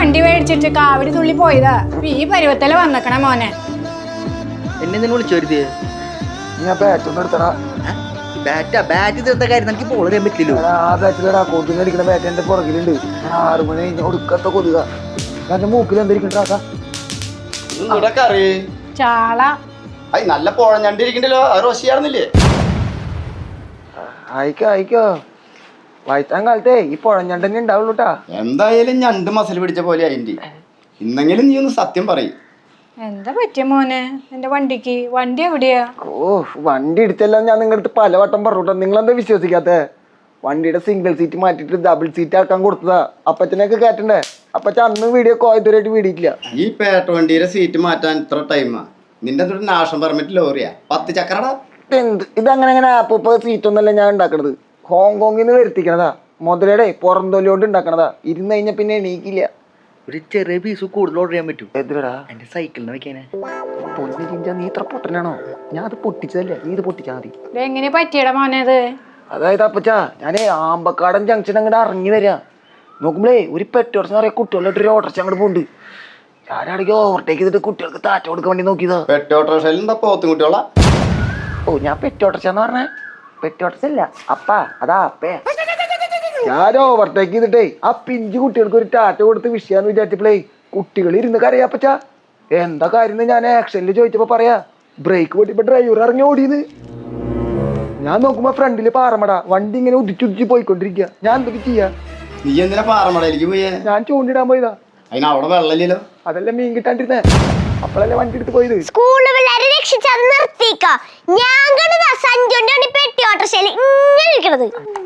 വണ്ടി മേടിച്ചിട്ട് കാവടി തുള്ളി പോയതാ. ഈ പരുവത്തല വന്നക്കണ മോനെ. എന്നെ നിന്നെ വിളിച്ചോരുത് എടുത്തടാ. ബാറ്റാ ബാറ്റ് തീർത്ത കാര്യം? എനിക്ക് ബോൾ ചെയ്യാൻ പറ്റില്ലല്ലോ. ആ ബാറ്റിലടാ കൊതുകിന് അടിക്കുന്ന ബാറ്റ് എന്റെ പുറകിലുണ്ട്. ഞാൻ ആറു മണി കഴിഞ്ഞ ഒടുക്കത്തെ കൊതുക. ഞാൻ മൂക്കിൽ എന്തിരിക്കണ്ടാക്ക ഇവിടൊക്കെ അറിയേ ചാള. അയ് നല്ല പുഴഞ്ഞണ്ടിരിക്കണ്ടല്ലോ. അത് റോഷിയാർന്നില്ലേ അയക്കോ അയക്കോ വയറ്റാൻ കാലത്തെ ഈ പുഴഞ്ഞണ്ട് തന്നെ ഉണ്ടാവുള്ളൂ ട്ടാ. എന്തായാലും ഞണ്ട് മസിൽ പിടിച്ച പോലെ അതിന്റെ ഇന്നെങ്കിലും നീ ഒന്ന് സത്യം പറയും. എന്താ പറ്റിയ മോനെ? എന്റെ വണ്ടിക്ക്? വണ്ടി എവിടെയാ? ഓ വണ്ടി എടുത്തെല്ലാം ഞാൻ നിങ്ങളുടെ അടുത്ത് പലവട്ടം പറഞ്ഞോട്ടോ നിങ്ങളെന്താ വിശ്വസിക്കാത്ത? വണ്ടിയുടെ സിംഗിൾ സീറ്റ് മാറ്റിട്ട് ഡബിൾ സീറ്റ് ആക്കാൻ കൊടുത്തതാ. അപ്പച്ചനൊക്കെ കയറ്റണ്ടേ അപ്പച്ച അന്ന് വീഡിയോ കോയത്തൂരായിട്ട് വീടിയിട്ടില്ല. ഈ പേട്ട വണ്ടിയുടെ സീറ്റ് മാറ്റാൻ ഇത്ര ടൈമാ നിന്റെ നാഷൻ പെർമിറ്റ് ലോറിയാ? പത്ത് ചക്രടാ എന്ത്? ഇതങ്ങനെ അങ്ങനെ ആപ്പ് സീറ്റ് ഒന്നല്ല ഞാൻ ഉണ്ടാക്കണത്? ഹോങ്കോങ്ങിൽ നിന്ന് വരുത്തിക്കണതാ. മുതലയുടെ പുറം തൊലിയോണ്ട് ഉണ്ടാക്കണതാ ഇരുന്ന് കഴിഞ്ഞാ പിന്നെ എണീക്കില്ല. ഒരു ചെറിയ പീസ് കൂടുതൽ ഓർഡർ ചെയ്യാൻ പറ്റും. എതിരടാ എന്റെ സൈക്കിളിന് വെക്കാനെ. പൊന്നി ചിഞ്ച നീ ഇത്ര പൊട്ടനാണോ? ഞാൻ അത് പൊട്ടിച്ചതല്ലേ? നീ ഇത് പൊട്ടിച്ചാൽ മതി. എങ്ങനെ പറ്റിയടാ മോനെ അത്? അതായത് അപ്പച്ചാ ഞാനേ ആമ്പക്കാടൻ ജംഗ്ഷൻ അങ്ങോട്ട് ഇറങ്ങി വരാ. നോക്കുമ്പോഴേ ഒരു പെറ്റോർച്ച് നിറയെ കുട്ടികളുടെ ഒരു ഓട്ടർച്ച അങ്ങോട്ട് പോകുന്നുണ്ട് ഞാനാണെങ്കിൽ ഓവർടേക്ക് ചെയ്തിട്ട് കുട്ടികൾക്ക് താറ്റ കൊടുക്കാൻ വേണ്ടി നോക്കിയതാ. പെട്ടോട്ടോഷയിൽ അല്ല അപ്പാ അതാ അപ്പേ. ഞാൻ ഓവർടേക്ക് ചെയ്തിട്ടേ ആ പിഞ്ചു കുട്ടികൾക്ക് ഒരു ടാറ്റ കൊടുത്ത് വിഷയാന്ന് വിചാരിച്ചപ്പോഴേ കുട്ടികൾ ഇരുന്ന് കരയാപ്പച്ച എന്താ കാര്യം ഞാൻ ആക്ഷനിൽ ചോദിച്ചപ്പോ പറയാ ബ്രേക്ക് പൊട്ടിപ്പോ ഡ്രൈവർ ഇറങ്ങി ഓടിയത് ഞാൻ നോക്കുമ്പോ ഫ്രണ്ടിൽ പാറമട വണ്ടി ഇങ്ങനെ ഉദിച്ചുദിച്ച് പോയിക്കൊണ്ടിരിക്കുക ഞാൻ എന്തൊക്കെ ചെയ്യാ? നീ എന്തിനാ പാറമടയിലേക്ക് പോയേ? ഞാൻ ചൂണ്ടിടാൻ പോയതാ. അതിന് അവിടെ വെള്ളമില്ലല്ലോ. അതല്ല മീൻ കിട്ടാണ്ടിരുന്നേ? അപ്പോഴല്ലേ വണ്ടി എടുത്ത് പോയത്? സ്കൂളിൽ പിള്ളേരെ രക്ഷിച്ചത് നിർത്തിക്ക. ഞാൻ കണ്ടതാ സഞ്ജുന്റെ വണ്ടി